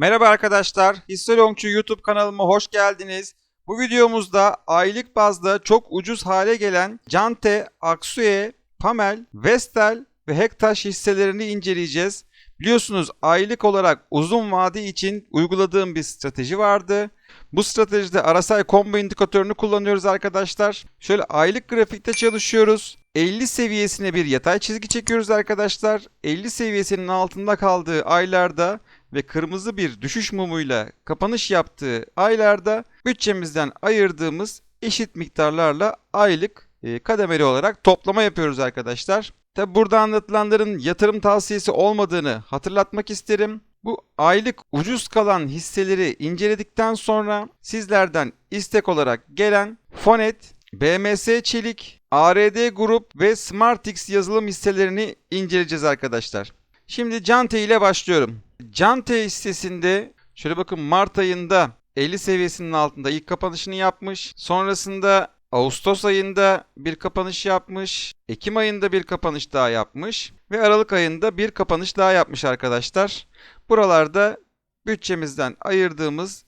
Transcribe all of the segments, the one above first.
Merhaba arkadaşlar, Hisselongçu YouTube kanalıma hoş geldiniz. Bu videomuzda aylık bazda çok ucuz hale gelen Cante, Aksue, Pamel, Vestel ve Hektaş hisselerini inceleyeceğiz. Biliyorsunuz aylık olarak uzun vade için uyguladığım bir strateji vardı. Bu stratejide RSI combo indikatörünü kullanıyoruz arkadaşlar. Şöyle aylık grafikte çalışıyoruz. 50 seviyesine bir yatay çizgi çekiyoruz arkadaşlar. 50 seviyesinin altında kaldığı aylarda ve kırmızı bir düşüş mumuyla kapanış yaptığı aylarda bütçemizden ayırdığımız eşit miktarlarla aylık e, kademeli olarak toplama yapıyoruz arkadaşlar. Tabi burada anlatılanların yatırım tavsiyesi olmadığını hatırlatmak isterim. Bu aylık ucuz kalan hisseleri inceledikten sonra sizlerden istek olarak gelen Fonet, BMS Çelik, ARD Grup ve SmartX yazılım hisselerini inceleyeceğiz arkadaşlar. Şimdi Cante ile başlıyorum. Cante hissesinde şöyle bakın Mart ayında 50 seviyesinin altında ilk kapanışını yapmış. Sonrasında Ağustos ayında bir kapanış yapmış. Ekim ayında bir kapanış daha yapmış. Ve Aralık ayında bir kapanış daha yapmış arkadaşlar. Buralarda bütçemizden ayırdığımız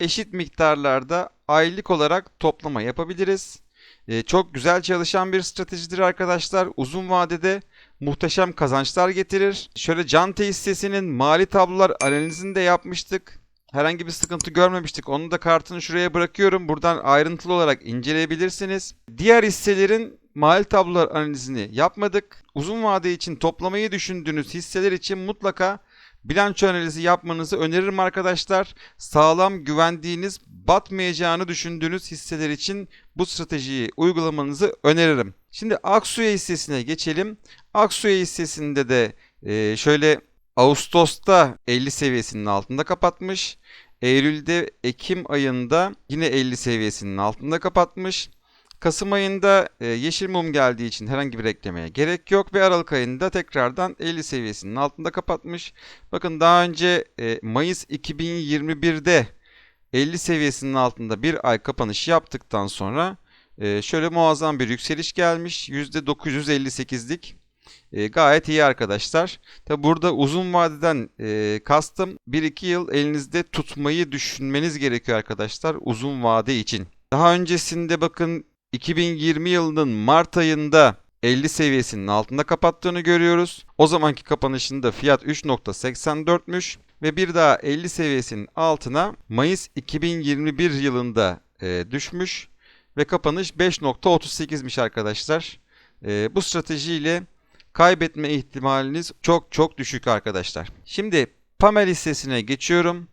eşit miktarlarda aylık olarak toplama yapabiliriz. Ee, çok güzel çalışan bir stratejidir arkadaşlar. Uzun vadede muhteşem kazançlar getirir. Şöyle Cante hissesinin mali tablolar analizini de yapmıştık. Herhangi bir sıkıntı görmemiştik. Onun da kartını şuraya bırakıyorum. Buradan ayrıntılı olarak inceleyebilirsiniz. Diğer hisselerin mali tablolar analizini yapmadık. Uzun vade için toplamayı düşündüğünüz hisseler için mutlaka bilanço analizi yapmanızı öneririm arkadaşlar. Sağlam güvendiğiniz, batmayacağını düşündüğünüz hisseler için bu stratejiyi uygulamanızı öneririm. Şimdi Aksuya hissesine geçelim. Aksuya hissesinde de e, şöyle Ağustos'ta 50 seviyesinin altında kapatmış. Eylül'de Ekim ayında yine 50 seviyesinin altında kapatmış. Kasım ayında e, yeşil mum geldiği için herhangi bir eklemeye gerek yok ve Aralık ayında tekrardan 50 seviyesinin altında kapatmış. Bakın daha önce e, Mayıs 2021'de 50 seviyesinin altında bir ay kapanış yaptıktan sonra e, şöyle muazzam bir yükseliş gelmiş. %958'lik e, gayet iyi arkadaşlar. Tabi burada uzun vadeden e, kastım 1-2 yıl elinizde tutmayı düşünmeniz gerekiyor arkadaşlar uzun vade için. Daha öncesinde bakın 2020 yılının Mart ayında 50 seviyesinin altında kapattığını görüyoruz. O zamanki kapanışında fiyat 3.84'müş ve bir daha 50 seviyesinin altına Mayıs 2021 yılında e, düşmüş ve kapanış 5.38'miş arkadaşlar. E, bu stratejiyle kaybetme ihtimaliniz çok çok düşük arkadaşlar. Şimdi Pamel hissesine geçiyorum.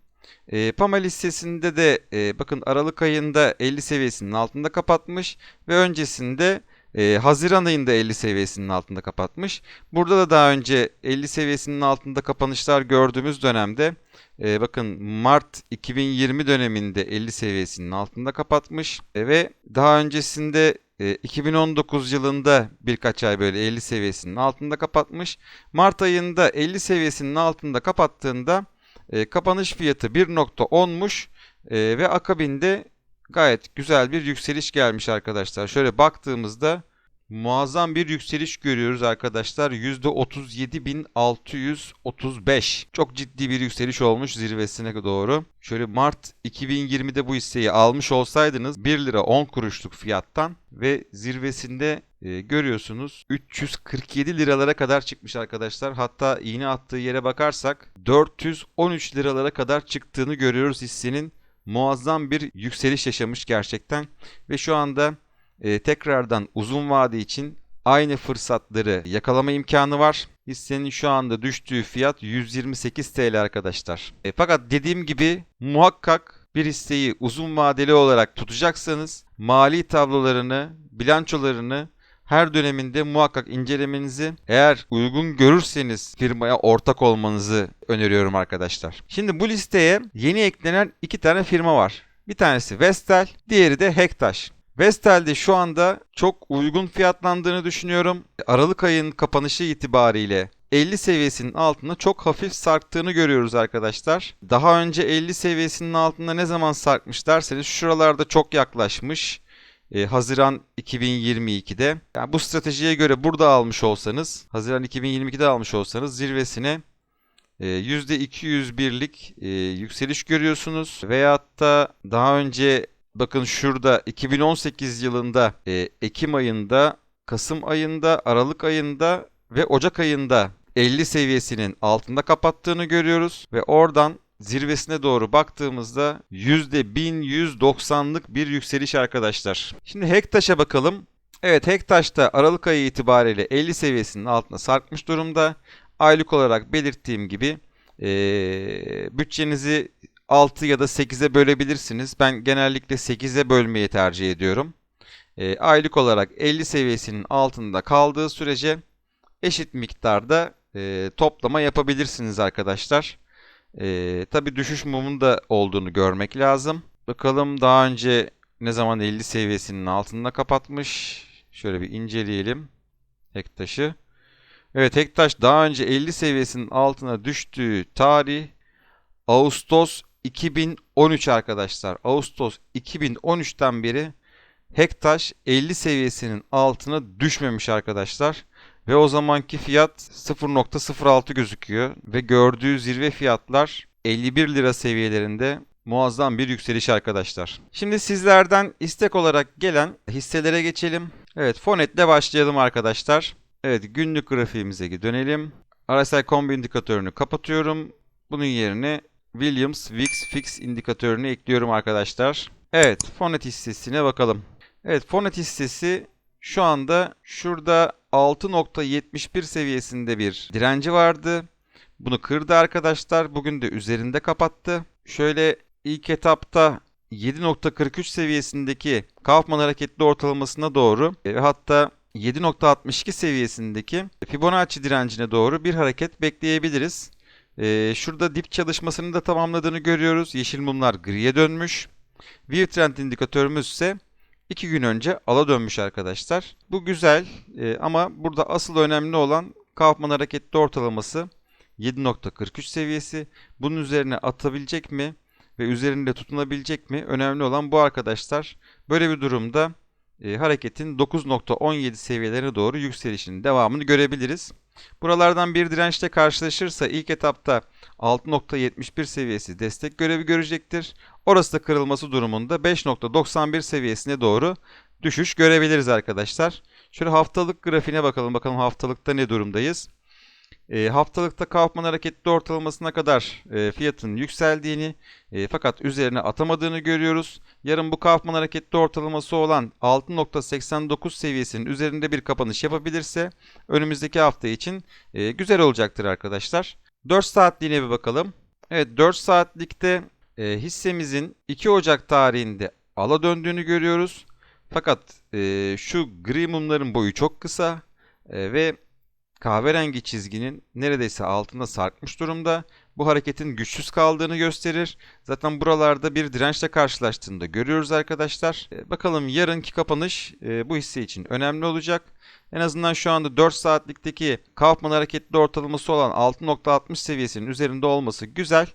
E, Pamel hissesinde de e, bakın Aralık ayında 50 seviyesinin altında kapatmış ve öncesinde e, Haziran ayında 50 seviyesinin altında kapatmış. Burada da daha önce 50 seviyesinin altında kapanışlar gördüğümüz dönemde e, bakın Mart 2020 döneminde 50 seviyesinin altında kapatmış e, ve daha öncesinde 2019 yılında birkaç ay böyle 50 seviyesinin altında kapatmış. Mart ayında 50 seviyesinin altında kapattığında e, kapanış fiyatı 1.10'muş e, ve akabinde gayet güzel bir yükseliş gelmiş arkadaşlar. Şöyle baktığımızda muazzam bir yükseliş görüyoruz arkadaşlar. %37.635. Çok ciddi bir yükseliş olmuş zirvesine doğru. Şöyle Mart 2020'de bu hisseyi almış olsaydınız 1 lira 10 kuruşluk fiyattan ve zirvesinde e, görüyorsunuz 347 liralara kadar çıkmış arkadaşlar. Hatta iğne attığı yere bakarsak 413 liralara kadar çıktığını görüyoruz hissenin. Muazzam bir yükseliş yaşamış gerçekten ve şu anda e, tekrardan uzun vade için aynı fırsatları yakalama imkanı var. Hissenin şu anda düştüğü fiyat 128 TL arkadaşlar. E, fakat dediğim gibi muhakkak bir hisseyi uzun vadeli olarak tutacaksanız mali tablolarını, bilançolarını her döneminde muhakkak incelemenizi eğer uygun görürseniz firmaya ortak olmanızı öneriyorum arkadaşlar. Şimdi bu listeye yeni eklenen iki tane firma var. Bir tanesi Vestel, diğeri de Hektaş. Vestel'de şu anda çok uygun fiyatlandığını düşünüyorum. Aralık ayın kapanışı itibariyle 50 seviyesinin altında çok hafif sarktığını görüyoruz arkadaşlar. Daha önce 50 seviyesinin altında ne zaman sarkmış derseniz şuralarda çok yaklaşmış. Ee, Haziran 2022'de. Yani bu stratejiye göre burada almış olsanız, Haziran 2022'de almış olsanız zirvesine e, %201'lik e, yükseliş görüyorsunuz. Veyahut da daha önce bakın şurada 2018 yılında e, Ekim ayında, Kasım ayında, Aralık ayında ve Ocak ayında 50 seviyesinin altında kapattığını görüyoruz ve oradan zirvesine doğru baktığımızda %1190'lık bir yükseliş arkadaşlar. Şimdi Hektaş'a bakalım. Evet Hektaş'ta Aralık ayı itibariyle 50 seviyesinin altına sarkmış durumda. Aylık olarak belirttiğim gibi ee, bütçenizi 6 ya da 8'e bölebilirsiniz. Ben genellikle 8'e bölmeyi tercih ediyorum. E, aylık olarak 50 seviyesinin altında kaldığı sürece eşit miktarda e, toplama yapabilirsiniz arkadaşlar. E, Tabi düşüş mumun da olduğunu görmek lazım. Bakalım daha önce ne zaman 50 seviyesinin altında kapatmış. Şöyle bir inceleyelim. Hektaş'ı. Evet Hektaş daha önce 50 seviyesinin altına düştüğü tarih Ağustos 2013 arkadaşlar. Ağustos 2013'ten beri Hektaş 50 seviyesinin altına düşmemiş arkadaşlar. Ve o zamanki fiyat 0.06 gözüküyor. Ve gördüğü zirve fiyatlar 51 lira seviyelerinde muazzam bir yükseliş arkadaşlar. Şimdi sizlerden istek olarak gelen hisselere geçelim. Evet Fonet'le başlayalım arkadaşlar. Evet günlük grafiğimize dönelim. RSI kombi indikatörünü kapatıyorum. Bunun yerine Williams Wix Fix indikatörünü ekliyorum arkadaşlar. Evet Fonet hissesine bakalım. Evet Fonet hissesi şu anda şurada 6.71 seviyesinde bir direnci vardı. Bunu kırdı arkadaşlar. Bugün de üzerinde kapattı. Şöyle ilk etapta 7.43 seviyesindeki Kaufman hareketli ortalamasına doğru ve hatta 7.62 seviyesindeki Fibonacci direncine doğru bir hareket bekleyebiliriz. Ee, şurada dip çalışmasını da tamamladığını görüyoruz. Yeşil mumlar griye dönmüş. View Trend indikatörümüz ise 2 gün önce ala dönmüş arkadaşlar. Bu güzel e, ama burada asıl önemli olan Kaufman hareketli ortalaması 7.43 seviyesi. Bunun üzerine atabilecek mi ve üzerinde tutunabilecek mi? Önemli olan bu arkadaşlar. Böyle bir durumda e, hareketin 9.17 seviyelerine doğru yükselişinin devamını görebiliriz. Buralardan bir dirençle karşılaşırsa ilk etapta 6.71 seviyesi destek görevi görecektir. Orası da kırılması durumunda 5.91 seviyesine doğru düşüş görebiliriz arkadaşlar. Şöyle haftalık grafiğine bakalım. Bakalım haftalıkta ne durumdayız. E, haftalıkta Kaufman hareketli ortalamasına kadar e, fiyatın yükseldiğini e, fakat üzerine atamadığını görüyoruz. Yarın bu Kaufman hareketli ortalaması olan 6.89 seviyesinin üzerinde bir kapanış yapabilirse önümüzdeki hafta için e, güzel olacaktır arkadaşlar. 4 saatliğine bir bakalım. Evet 4 saatlikte e, hissemizin 2 Ocak tarihinde ala döndüğünü görüyoruz. Fakat e, şu gri mumların boyu çok kısa e, ve kahverengi çizginin neredeyse altında sarkmış durumda. Bu hareketin güçsüz kaldığını gösterir. Zaten buralarda bir dirençle karşılaştığında görüyoruz arkadaşlar. E, bakalım yarınki kapanış e, bu hisse için önemli olacak. En azından şu anda 4 saatlikteki Kaufman hareketli ortalaması olan 6.60 seviyesinin üzerinde olması güzel.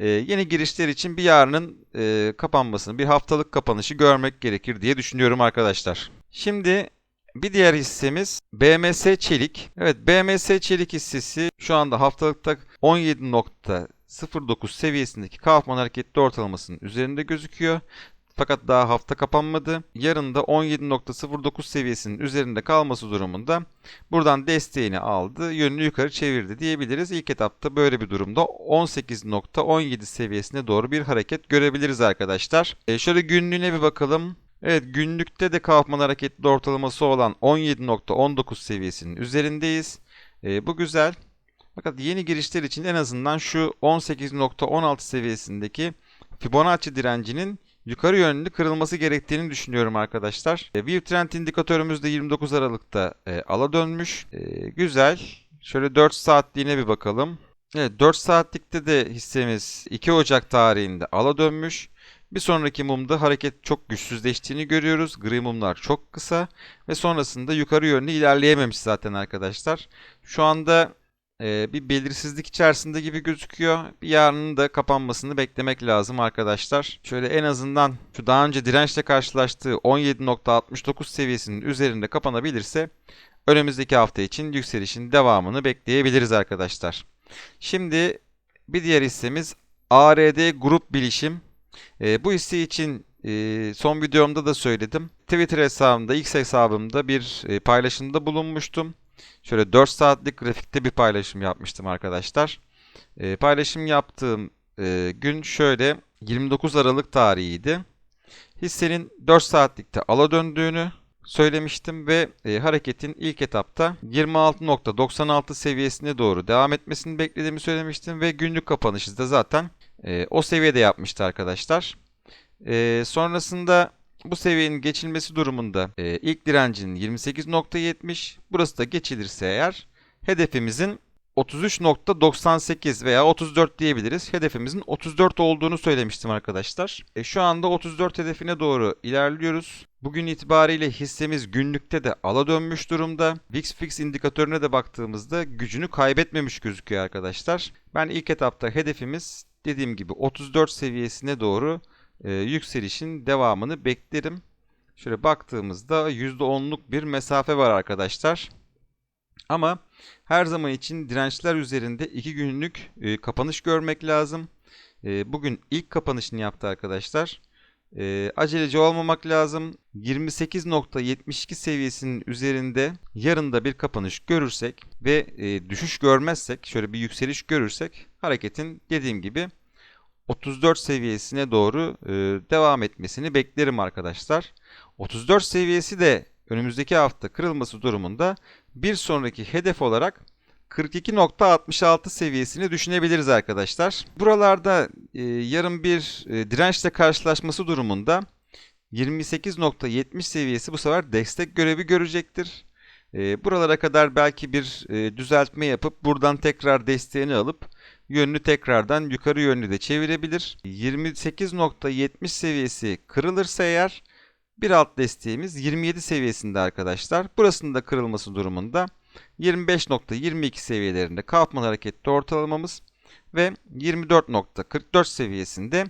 E, yeni girişler için bir yarının e, kapanmasını, bir haftalık kapanışı görmek gerekir diye düşünüyorum arkadaşlar. Şimdi bir diğer hissemiz BMS Çelik. Evet BMS Çelik hissesi şu anda haftalıkta 17.09 seviyesindeki Kaufman hareketli ortalamasının üzerinde gözüküyor. Fakat daha hafta kapanmadı. Yarın da 17.09 seviyesinin üzerinde kalması durumunda buradan desteğini aldı, yönünü yukarı çevirdi diyebiliriz. İlk etapta böyle bir durumda 18.17 seviyesine doğru bir hareket görebiliriz arkadaşlar. E şöyle günlüğüne bir bakalım. Evet günlükte de Kaufman hareketli ortalaması olan 17.19 seviyesinin üzerindeyiz. E, bu güzel. Fakat yeni girişler için en azından şu 18.16 seviyesindeki Fibonacci direncinin yukarı yönlü kırılması gerektiğini düşünüyorum arkadaşlar. E, Trend indikatörümüz de 29 Aralık'ta e, ala dönmüş. E, güzel. Şöyle 4 saatliğine bir bakalım. Evet 4 saatlikte de hissemiz 2 Ocak tarihinde ala dönmüş. Bir sonraki mumda hareket çok güçsüzleştiğini görüyoruz. Gri mumlar çok kısa ve sonrasında yukarı yönlü ilerleyememiş zaten arkadaşlar. Şu anda e, bir belirsizlik içerisinde gibi gözüküyor. Bir yarının da kapanmasını beklemek lazım arkadaşlar. Şöyle en azından şu daha önce dirençle karşılaştığı 17.69 seviyesinin üzerinde kapanabilirse önümüzdeki hafta için yükselişin devamını bekleyebiliriz arkadaşlar. Şimdi bir diğer hissemiz ARD Grup Bilişim. E, bu hisse için e, son videomda da söyledim. Twitter hesabımda, X hesabımda bir e, paylaşımda bulunmuştum. Şöyle 4 saatlik grafikte bir paylaşım yapmıştım arkadaşlar. E, paylaşım yaptığım e, gün şöyle 29 Aralık tarihiydi. Hissenin 4 saatlikte ala döndüğünü söylemiştim ve e, hareketin ilk etapta 26.96 seviyesine doğru devam etmesini beklediğimi söylemiştim ve günlük kapanışı da zaten e, o seviyede yapmıştı arkadaşlar. E, sonrasında bu seviyenin geçilmesi durumunda e, ilk direncinin 28.70 burası da geçilirse eğer hedefimizin 33.98 veya 34 diyebiliriz. Hedefimizin 34 olduğunu söylemiştim arkadaşlar. E, şu anda 34 hedefine doğru ilerliyoruz. Bugün itibariyle hissemiz günlükte de ala dönmüş durumda. VIX Fix indikatörüne de baktığımızda gücünü kaybetmemiş gözüküyor arkadaşlar. Ben ilk etapta hedefimiz dediğim gibi 34 seviyesine doğru e, yükselişin devamını beklerim. Şöyle baktığımızda %10'luk bir mesafe var arkadaşlar. Ama her zaman için dirençler üzerinde 2 günlük e, kapanış görmek lazım. E, bugün ilk kapanışını yaptı arkadaşlar. E, aceleci olmamak lazım. 28.72 seviyesinin üzerinde yarın da bir kapanış görürsek ve e, düşüş görmezsek, şöyle bir yükseliş görürsek hareketin dediğim gibi 34 seviyesine doğru e, devam etmesini beklerim arkadaşlar. 34 seviyesi de önümüzdeki hafta kırılması durumunda bir sonraki hedef olarak 42.66 seviyesini düşünebiliriz arkadaşlar. Buralarda e, yarın bir e, dirençle karşılaşması durumunda 28.70 seviyesi bu sefer destek görevi görecektir. E, buralara kadar belki bir düzeltme yapıp buradan tekrar desteğini alıp yönünü tekrardan yukarı yönlü de çevirebilir. 28.70 seviyesi kırılırsa eğer bir alt desteğimiz 27 seviyesinde arkadaşlar. Burasının da kırılması durumunda 25.22 seviyelerinde kalkmalı hareketli ortalamamız ve 24.44 seviyesinde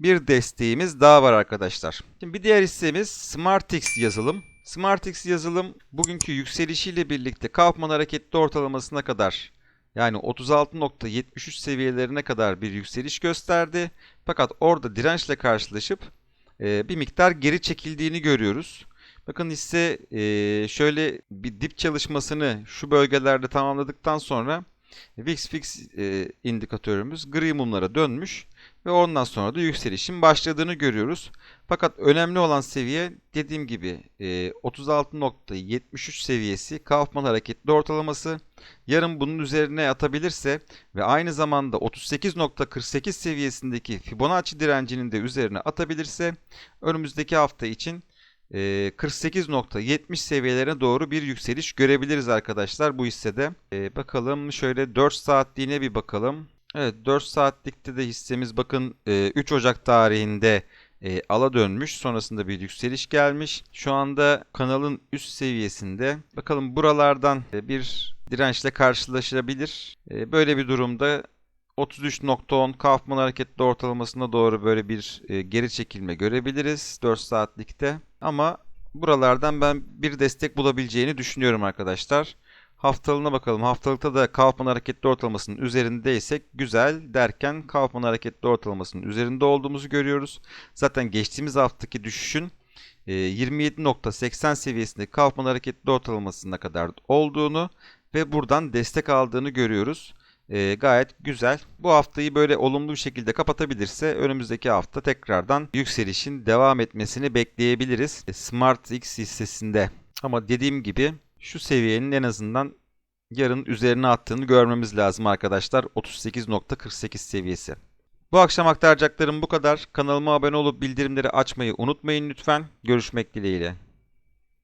bir desteğimiz daha var arkadaşlar. Şimdi bir diğer hissemiz SmartX yazılım. SmartX yazılım bugünkü yükselişiyle birlikte kalkmalı hareketli ortalamasına kadar yani 36.73 seviyelerine kadar bir yükseliş gösterdi. Fakat orada dirençle karşılaşıp e, bir miktar geri çekildiğini görüyoruz. Bakın hisse e, şöyle bir dip çalışmasını şu bölgelerde tamamladıktan sonra VIX Fix e, indikatörümüz gri mumlara dönmüş ve ondan sonra da yükselişin başladığını görüyoruz. Fakat önemli olan seviye dediğim gibi e, 36.73 seviyesi Kaufman hareketli ortalaması. Yarın bunun üzerine atabilirse ve aynı zamanda 38.48 seviyesindeki Fibonacci direncinin de üzerine atabilirse önümüzdeki hafta için 48.70 seviyelerine doğru bir yükseliş görebiliriz arkadaşlar bu hissede. E, bakalım şöyle 4 saatliğine bir bakalım. Evet 4 saatlikte de hissemiz bakın 3 Ocak tarihinde e, ala dönmüş. Sonrasında bir yükseliş gelmiş. Şu anda kanalın üst seviyesinde. Bakalım buralardan e, bir dirençle karşılaşabilir. E, böyle bir durumda 33.10 Kaufman hareketli ortalamasına doğru böyle bir e, geri çekilme görebiliriz 4 saatlikte. Ama buralardan ben bir destek bulabileceğini düşünüyorum arkadaşlar. Haftalığına bakalım. Haftalıkta da Kaufman hareketli ortalamasının üzerindeysek güzel derken Kaufman hareketli ortalamasının üzerinde olduğumuzu görüyoruz. Zaten geçtiğimiz haftaki düşüşün 27.80 e, seviyesinde Kaufman hareketli ortalamasına kadar olduğunu ve buradan destek aldığını görüyoruz. E, gayet güzel. Bu haftayı böyle olumlu bir şekilde kapatabilirse önümüzdeki hafta tekrardan yükselişin devam etmesini bekleyebiliriz. E, Smart X hissesinde. Ama dediğim gibi şu seviyenin en azından yarın üzerine attığını görmemiz lazım arkadaşlar. 38.48 seviyesi. Bu akşam aktaracaklarım bu kadar. Kanalıma abone olup bildirimleri açmayı unutmayın lütfen. Görüşmek dileğiyle.